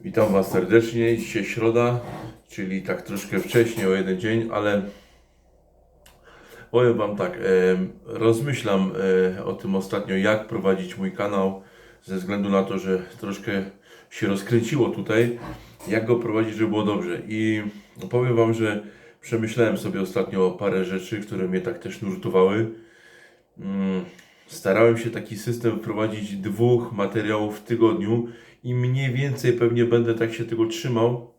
Witam Was serdecznie. Dzisiaj środa, czyli tak troszkę wcześniej o jeden dzień, ale powiem Wam tak, em, rozmyślam e, o tym ostatnio, jak prowadzić mój kanał, ze względu na to, że troszkę się rozkręciło tutaj, jak go prowadzić, żeby było dobrze. I powiem Wam, że przemyślałem sobie ostatnio parę rzeczy, które mnie tak też nurtowały. Mm, Starałem się taki system wprowadzić dwóch materiałów w tygodniu i mniej więcej pewnie będę tak się tego trzymał.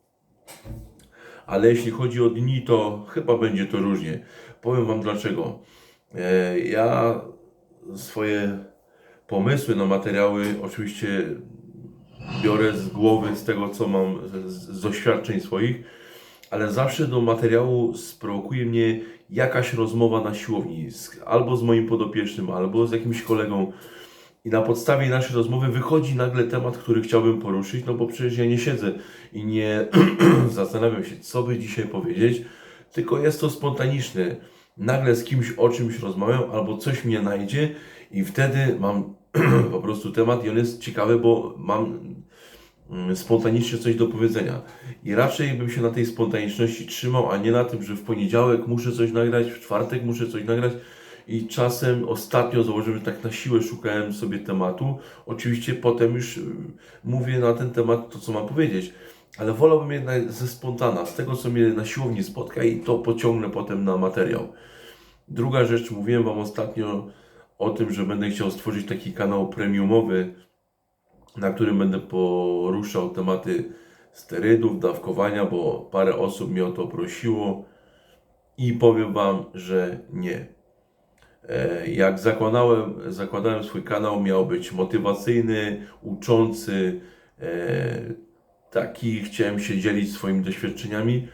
Ale jeśli chodzi o dni, to chyba będzie to różnie. Powiem Wam dlaczego. E, Ja swoje pomysły na materiały oczywiście biorę z głowy, z tego co mam, z, doświadczeń swoich, ale zawsze do materiału sprowokuje mnie jakaś rozmowa na siłowni, albo z moim podopiecznym, albo z jakimś kolegą. I na podstawie naszej rozmowy wychodzi nagle temat, który chciałbym poruszyć, no bo przecież ja nie siedzę i nie zastanawiam się, co by dzisiaj powiedzieć, tylko jest to spontaniczne. Nagle z kimś o czymś rozmawiam, albo coś mnie najdzie i wtedy mam po prostu temat i on jest ciekawy, bo mam mm, spontanicznie coś do powiedzenia. I raczej bym się na tej spontaniczności trzymał, a nie na tym, że w poniedziałek muszę coś nagrać, w czwartek muszę coś nagrać. I czasem ostatnio założyłem, że tak na siłę szukałem sobie tematu. Oczywiście potem już y, mówię na ten temat to, co mam powiedzieć. Ale wolałbym jednak ze spontana, z tego, co mnie na siłowni spotka i to pociągnę potem na materiał. Druga rzecz, mówiłem Wam ostatnio o tym, że będę chciał stworzyć taki kanał premiumowy, na którym będę poruszał tematy sterydów, dawkowania, bo parę osób mnie o to prosiło i powiem Wam, że nie. E, Jak zakładałem, zakładałem swój kanał, miał być motywacyjny, uczący, e, taki chciałem się dzielić swoimi doświadczeniami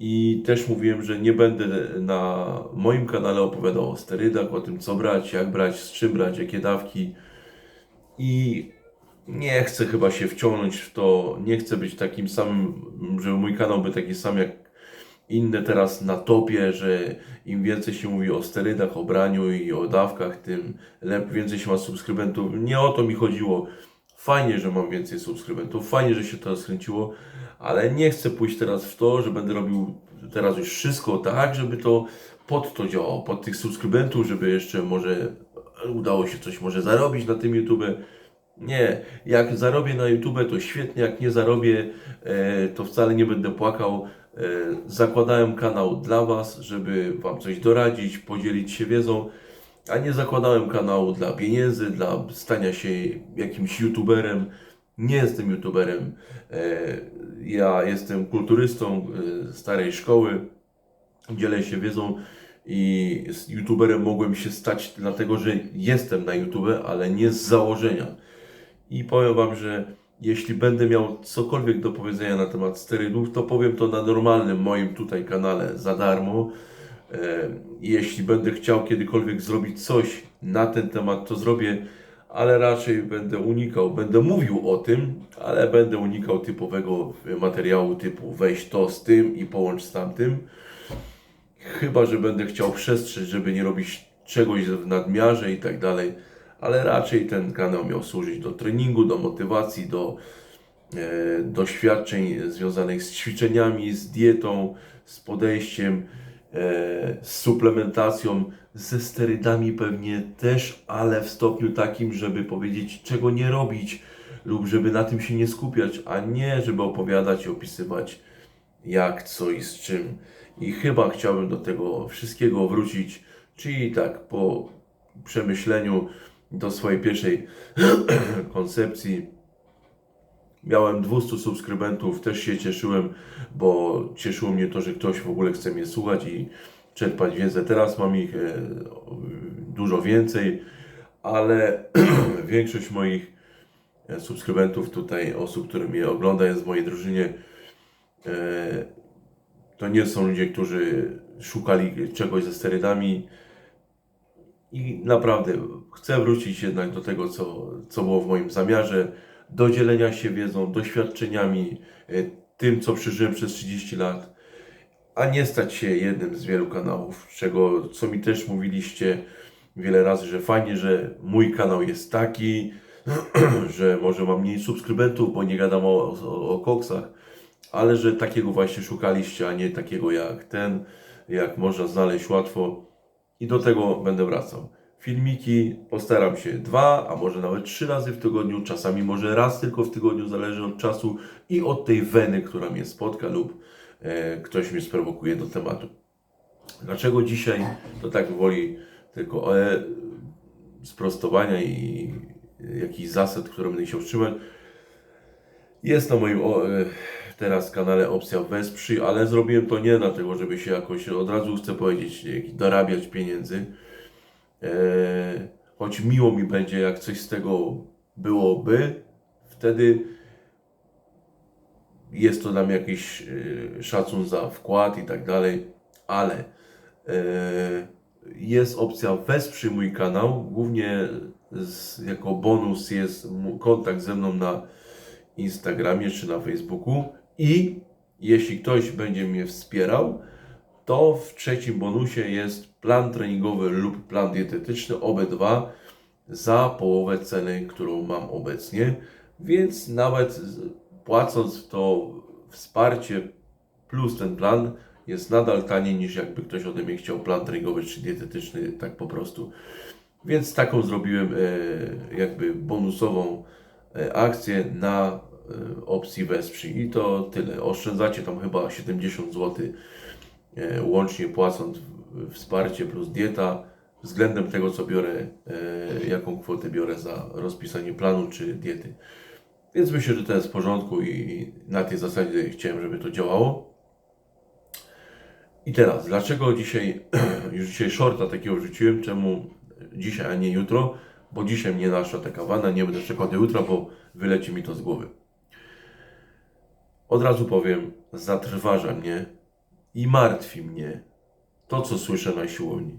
i też mówiłem, że nie będę na moim kanale opowiadał o sterydach, o tym co brać, jak brać, z czym brać, jakie dawki. I nie chcę chyba się wciągnąć w to, nie chcę być takim samym, żeby mój kanał był taki sam jak inne teraz na topie, że im więcej się mówi o sterydach, o braniu i o dawkach, tym lepiej, więcej się ma subskrybentów. Nie o to mi chodziło. Fajnie, że mam więcej subskrybentów, fajnie, że się to skręciło, ale nie chcę pójść teraz w to, że będę robił teraz już wszystko tak, żeby to pod to działało, pod tych subskrybentów, żeby jeszcze może udało się coś może zarobić na tym YouTube. Nie, jak zarobię na YouTube, to świetnie, jak nie zarobię, e, to wcale nie będę płakał. E, zakładałem kanał dla Was, żeby Wam coś doradzić, podzielić się wiedzą, a nie zakładałem kanału dla pieniędzy, dla stania się jakimś YouTuberem. Nie jestem YouTuberem. E, ja jestem kulturystą e, starej szkoły, dzielę się wiedzą i z YouTuberem mogłem się stać dlatego, że jestem na YouTube, ale nie z założenia. I powiem Wam, że jeśli będę miał cokolwiek do powiedzenia na temat sterydów, to powiem to na normalnym moim tutaj kanale za darmo. E, Jeśli będę chciał kiedykolwiek zrobić coś na ten temat, to zrobię, ale raczej będę unikał, będę mówił o tym, ale będę unikał typowego materiału typu weź to z tym i połącz z tamtym. Chyba, że będę chciał przestrzec, żeby nie robić czegoś w nadmiarze i tak dalej, ale raczej ten kanał miał służyć do treningu, do motywacji, do e, doświadczeń związanych z ćwiczeniami, z dietą, z podejściem, e, z suplementacją, ze sterydami pewnie też, ale w stopniu takim, żeby powiedzieć, czego nie robić lub żeby na tym się nie skupiać, a nie żeby opowiadać i opisywać jak, co i z czym. I chyba chciałbym do tego wszystkiego wrócić, czyli tak po przemyśleniu do swojej pierwszej koncepcji. Miałem 200 subskrybentów, też się cieszyłem, bo cieszyło mnie to, że ktoś w ogóle chce mnie słuchać i czerpać wiedzę. Teraz mam ich e, dużo więcej, ale większość moich e, subskrybentów tutaj, osób, które mnie ogląda, jest w mojej drużynie. E, to nie są ludzie, którzy szukali czegoś ze sterydami. I naprawdę chcę wrócić jednak do tego, co, co było w moim zamiarze, do dzielenia się wiedzą, doświadczeniami, e, tym, co przeżyłem przez 30 lat, a nie stać się jednym z wielu kanałów, czego, co mi też mówiliście wiele razy, że fajnie, że mój kanał jest taki, że może mam mniej subskrybentów, bo nie gadam o, o, o koksach, ale że takiego właśnie szukaliście, a nie takiego jak ten, jak można znaleźć łatwo. I do tego będę wracał. Filmiki postaram się dwa, a może nawet trzy razy w tygodniu, czasami może raz tylko w tygodniu, zależy od czasu i od tej weny, która mnie spotka lub e, ktoś mnie sprowokuje do tematu. Dlaczego dzisiaj to tak woli tylko e, sprostowania i jakiś zasad, które będę chciał trzymać. Jest na moim o, e, teraz kanale opcja wesprzyj, ale zrobiłem to nie dlatego, żeby się jakoś, od razu chcę powiedzieć, dorabiać pieniędzy. E, choć miło mi będzie, jak coś z tego byłoby, wtedy jest to dla mnie jakiś e, szacun za wkład i tak dalej, ale e, jest opcja wesprzyj mój kanał, głównie z, jako bonus jest kontakt ze mną na Instagramie czy na Facebooku i jeśli ktoś będzie mnie wspierał, to w trzecim bonusie jest plan treningowy lub plan dietetyczny, obydwa za połowę ceny, którą mam obecnie, więc nawet płacąc to wsparcie plus ten plan jest nadal taniej niż jakby ktoś ode mnie chciał plan treningowy czy dietetyczny tak po prostu. Więc taką zrobiłem e, jakby bonusową e, akcję na e, opcji wesprzyj i to tyle. Oszczędzacie tam chyba 70 zł e, łącznie płacąc wsparcie plus dieta względem tego co biorę, jaką kwotę biorę za rozpisanie planu czy diety. Więc myślę, że to jest w porządku i na tej zasadzie chciałem, żeby to działało. I teraz, dlaczego dzisiaj, już dzisiaj shorta takiego wrzuciłem, czemu dzisiaj, a nie jutro? Bo dzisiaj mnie nasza taka wana, nie będę czekał do jutra, bo wyleci mi to z głowy. Od razu powiem, zatrważa mnie i martwi mnie to, co słyszę na siłowni.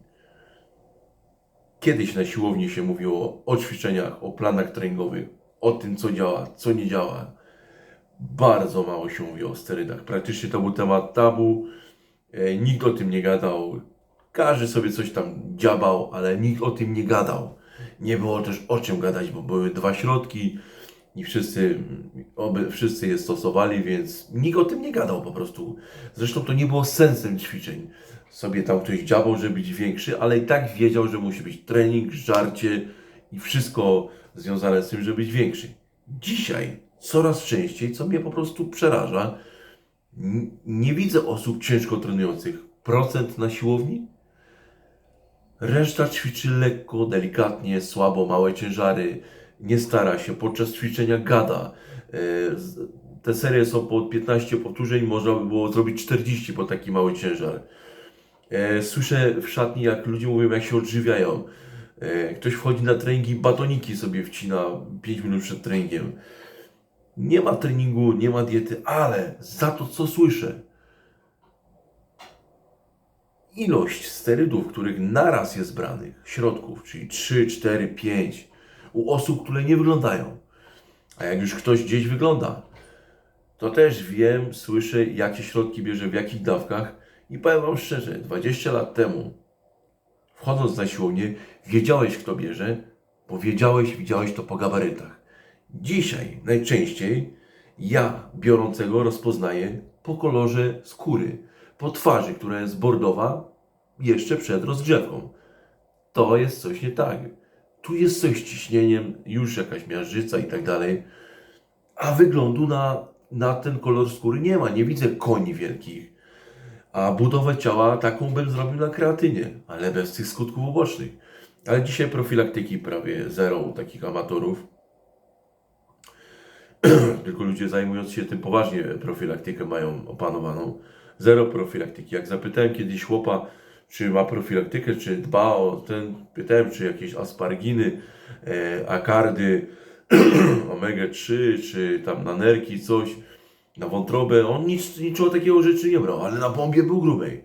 Kiedyś na siłowni się mówiło o ćwiczeniach, o planach treningowych, o tym, co działa, co nie działa. Bardzo mało się mówi o sterydach. Praktycznie to był temat tabu. E, Nikt o tym nie gadał. Każdy sobie coś tam dziabał, ale nikt o tym nie gadał. Nie było też o czym gadać, bo były dwa środki i wszyscy, oby, wszyscy je stosowali, więc nikt o tym nie gadał po prostu. Zresztą to nie było sensem ćwiczeń. Sobie tam ktoś dziabał, żeby być większy, ale i tak wiedział, że musi być trening, żarcie i wszystko związane z tym, żeby być większy. Dzisiaj coraz częściej, co mnie po prostu przeraża, nie widzę osób ciężko trenujących. Procent na siłowni? Reszta ćwiczy lekko, delikatnie, słabo, małe ciężary, nie stara się, podczas ćwiczenia gada. E, Te serie są po 15 powtórzeń, można by było zrobić 40 po taki mały ciężar. E, Słyszę w szatni, jak ludzie mówią, jak się odżywiają. E, Ktoś wchodzi na treningi, batoniki sobie wcina 5 minut przed treningiem. Nie ma treningu, nie ma diety, ale za to, co słyszę, ilość sterydów, których naraz jest branych, środków, czyli 3, 4, 5, u osób, które nie wyglądają. A jak już ktoś gdzieś wygląda, to też wiem, słyszę, jakie środki bierze, w jakich dawkach. I powiem Wam szczerze, 20 lat temu, wchodząc na siłownię, wiedziałeś, kto bierze, bo wiedziałeś, widziałeś to po gabarytach. Dzisiaj najczęściej ja biorącego rozpoznaję po kolorze skóry, po twarzy, która jest bordowa jeszcze przed rozgrzewką. To jest coś nie tak. Tu jest coś z ciśnieniem, już jakaś miażdżyca i tak dalej, a wyglądu na, na ten kolor skóry nie ma. Nie widzę koni wielkich. A budowę ciała taką bym zrobił na kreatynie, ale bez tych skutków ubocznych. Ale dzisiaj profilaktyki prawie zero u takich amatorów. Tylko ludzie zajmujący się tym poważnie profilaktykę mają opanowaną. Zero profilaktyki. Jak zapytałem kiedyś chłopa, czy ma profilaktykę, czy dba o ten, pytałem, czy jakieś asparginy, e, akardy, omega-3, czy tam na nerki coś, na wątrobę. On nic, niczego takiego rzeczy nie brał, ale na bombie był grubej.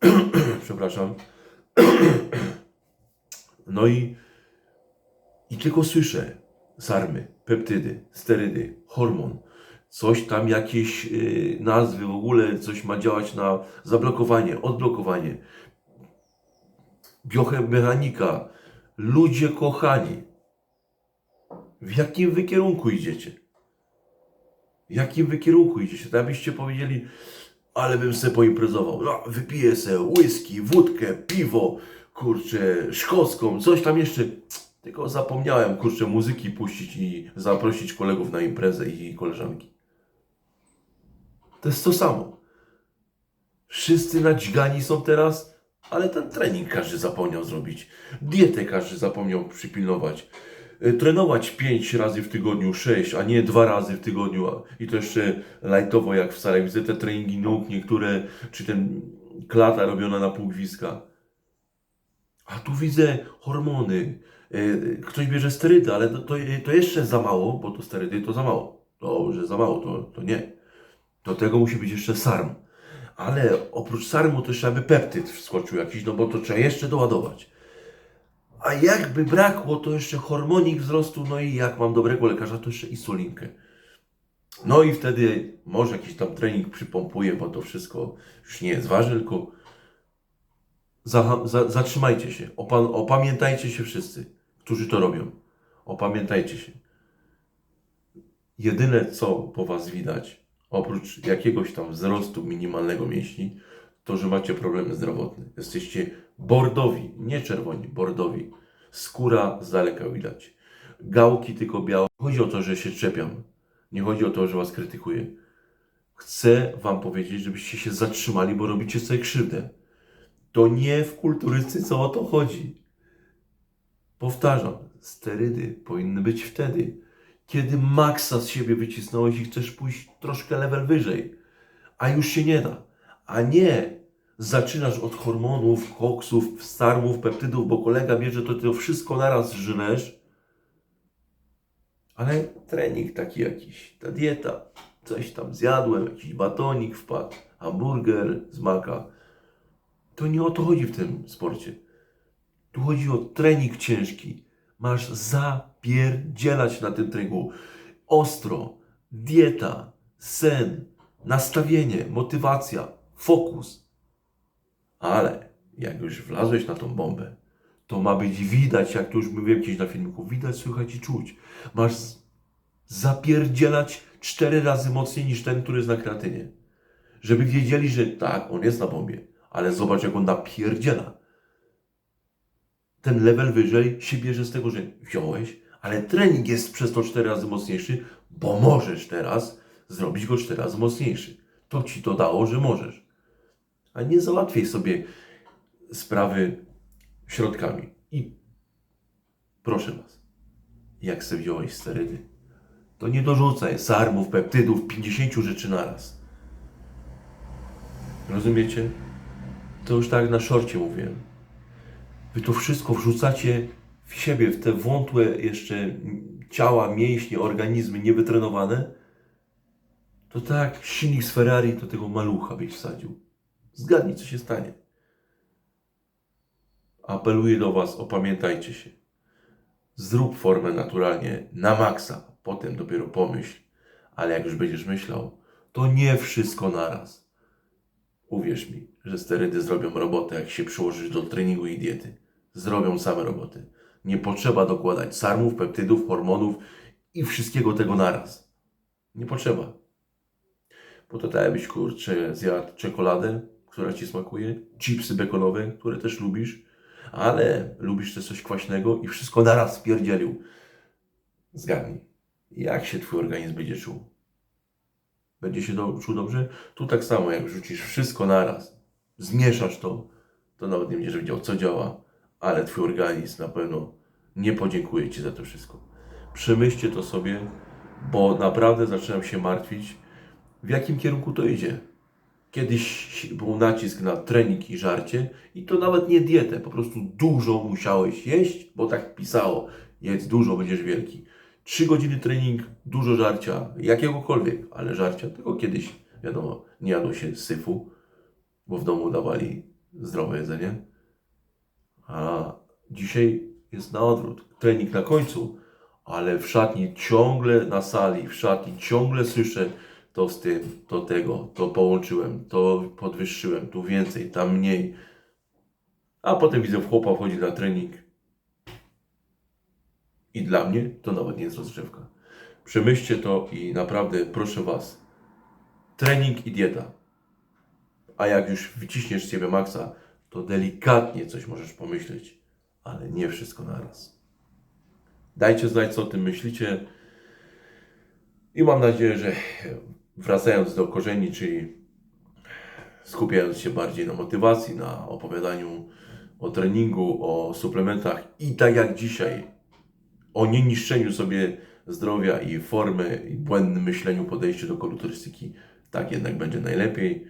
Przepraszam. No i, i tylko słyszę sarmy, peptydy, sterydy, hormon, coś tam, jakieś y, nazwy w ogóle, coś ma działać na zablokowanie, odblokowanie. Biomechanika, ludzie kochani. W jakim wy kierunku idziecie? W jakim wy kierunku idziecie? To abyście powiedzieli, ale bym se poimprezował. No, wypiję se whisky, wódkę, piwo, kurczę, szkocką, coś tam jeszcze. Tylko zapomniałem, kurczę, muzyki puścić i zaprosić kolegów na imprezę i koleżanki. To jest to samo. Wszyscy nadźgani są teraz, ale ten trening każdy zapomniał zrobić. Dietę każdy zapomniał przypilnować. Y, Trenować 5 razy w tygodniu, 6, a nie dwa razy w tygodniu. I to jeszcze lajtowo jak wcale. Widzę te treningi nóg niektóre, czy ten klata robiona na półgwiska. A tu widzę hormony. Y, Ktoś bierze sterydy, ale to, to, to jeszcze za mało, bo to sterydy to za mało. Że za mało, to, to nie. Do tego musi być jeszcze sarm. Ale oprócz sarmu to jeszcze aby peptyd wskoczył jakiś, no bo to trzeba jeszcze doładować. A jakby brakło, to jeszcze hormonik wzrostu, no i jak mam dobrego lekarza, to jeszcze insulinkę. No i wtedy może jakiś tam trening przypompuje, bo to wszystko już nie jest ważne, tylko zaha- za, zatrzymajcie się, Opa- opamiętajcie się wszyscy, którzy to robią. Opamiętajcie się. Jedyne, co po Was widać, oprócz jakiegoś tam wzrostu minimalnego mięśni, to, że macie problemy zdrowotne. Jesteście bordowi, nie czerwoni, bordowi. Skóra z daleka widać. Gałki tylko białe. Chodzi o to, że się czepiam. Nie chodzi o to, że Was krytykuję. Chcę Wam powiedzieć, żebyście się zatrzymali, bo robicie sobie krzywdę. To nie w kulturystyce o to chodzi. Powtarzam, sterydy powinny być wtedy, kiedy maksa z siebie wycisnąłeś i chcesz pójść troszkę level wyżej, a już się nie da. A nie zaczynasz od hormonów, koksów, starmów, peptydów, bo kolega bierze to, to wszystko naraz żresz, ale trening taki jakiś, ta dieta, coś tam zjadłem, jakiś batonik wpadł, hamburger z maka. To nie o to chodzi w tym sporcie. Tu chodzi o trening ciężki. Masz zapierdzielać na tym treningu. Ostro, dieta, sen, nastawienie, motywacja, fokus. Ale jak już wlazłeś na tą bombę, to ma być widać, jak to już mówiłem kiedyś na filmiku, widać, słychać i czuć. Masz zapierdzielać cztery razy mocniej niż ten, który jest na kreatynie. Żeby wiedzieli, że tak, on jest na bombie, ale zobacz, jak on napierdziela ten level wyżej się bierze z tego, że wziąłeś, ale trening jest przez to 4 razy mocniejszy, bo możesz teraz zrobić go 4 razy mocniejszy. To ci to dało, że możesz. A nie załatwiej sobie sprawy środkami. I proszę Was, jak sobie wziąłeś sterydy, to nie dorzucaj sarmów, peptydów, 50 rzeczy naraz. Rozumiecie? To już tak na szorcie mówiłem. Wy to wszystko wrzucacie w siebie, w te wątłe jeszcze ciała, mięśnie, organizmy niewytrenowane, to tak silnik z Ferrari to tego malucha byś wsadził. Zgadnij, co się stanie. Apeluję do Was, opamiętajcie się. Zrób formę naturalnie, na maksa, potem dopiero pomyśl. Ale jak już będziesz myślał, to nie wszystko naraz. Uwierz mi, że sterydy zrobią robotę, jak się przyłożysz do treningu i diety. Zrobią same roboty. Nie potrzeba dokładać sarmów, peptydów, hormonów i wszystkiego tego naraz. Nie potrzeba. Bo to tak jakbyś, kurczę, zjadł czekoladę, która Ci smakuje, chipsy bekonowe, które też lubisz, ale lubisz też coś kwaśnego i wszystko naraz spierdzielił. Zgadnij, jak się Twój organizm będzie czuł? Będzie się do, czuł dobrze? Tu tak samo, jak rzucisz wszystko naraz, zmieszasz to, to nawet nie będziesz wiedział, co działa, ale Twój organizm na pewno nie podziękuje Ci za to wszystko. Przemyślcie to sobie, bo naprawdę zaczynam się martwić, w jakim kierunku to idzie. Kiedyś był nacisk na trening i żarcie i to nawet nie dietę, po prostu dużo musiałeś jeść, bo tak pisało, jedz dużo, będziesz wielki. Trzy godziny trening, dużo żarcia, jakiegokolwiek, ale żarcia, tylko kiedyś, wiadomo, nie jadło się syfu, bo w domu dawali zdrowe jedzenie. A dzisiaj jest na odwrót. Trening na końcu, ale w szatni ciągle na sali, w szatni ciągle słyszę to z tym, to tego, to połączyłem, to podwyższyłem, tu więcej, tam mniej. A potem widzę chłopa wchodzi na trening I dla mnie to nawet nie jest rozgrzewka. Przemyślcie to i naprawdę proszę Was, trening i dieta. A jak już wyciśniesz z siebie maksa, to delikatnie coś możesz pomyśleć, ale nie wszystko naraz. Dajcie znać, co o tym myślicie. I mam nadzieję, że wracając do korzeni, czyli skupiając się bardziej na motywacji, na opowiadaniu o treningu, o suplementach i tak jak dzisiaj, o nieniszczeniu sobie zdrowia i formy i błędnym myśleniu, podejściu do kolorystyki, tak jednak będzie najlepiej.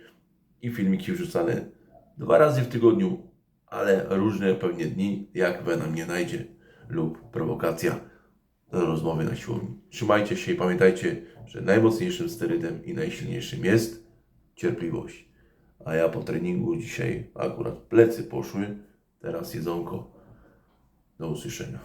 I filmiki wrzucane dwa razy w tygodniu, ale różne pewnie dni, jak wena mnie najdzie lub prowokacja do rozmowy na siłowni. Trzymajcie się i pamiętajcie, że najmocniejszym sterydem i najsilniejszym jest cierpliwość. A ja po treningu dzisiaj akurat plecy poszły, teraz jedzonko. Do usłyszenia.